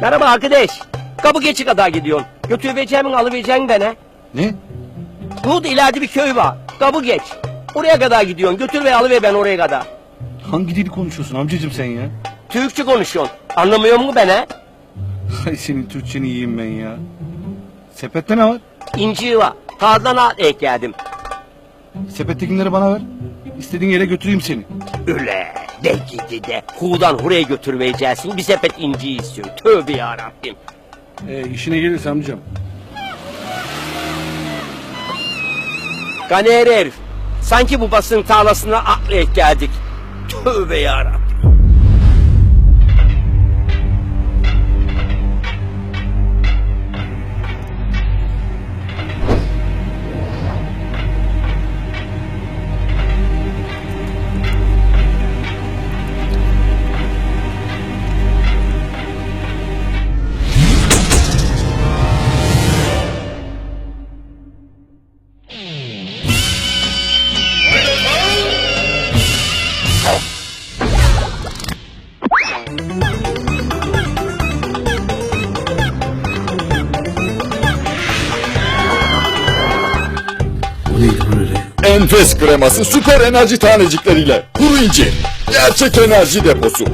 Merhaba arkadaş. Kapı geçi kadar gidiyorsun. Götüreceğimin alıvereceğin de ne? Burada ileride bir köy var. Kapı geç. Oraya kadar gidiyorsun. Götür ve alıver ben oraya kadar. Hangi dili konuşuyorsun amcacım sen ya? Türkçe konuşuyorsun. Anlamıyor mu beni? Hay senin Türkçeni yiyeyim ben ya. Sepette ne var? İnci var. Kağıdan al ekledim. Sepettekileri bana ver. İstediğin yere götüreyim seni. Öyle. De gidi de. Hudan huraya götürmeyeceksin. Bir sepet inci istiyor. Tövbe yarabbim. Ee, işine gelirse amcam. Ganer herif. Sanki bu basın tarlasına atlayıp geldik. Tövbe yarabbim. Enfes kreması süper enerji tanecikleriyle. Kuru incir. Gerçek enerji deposu.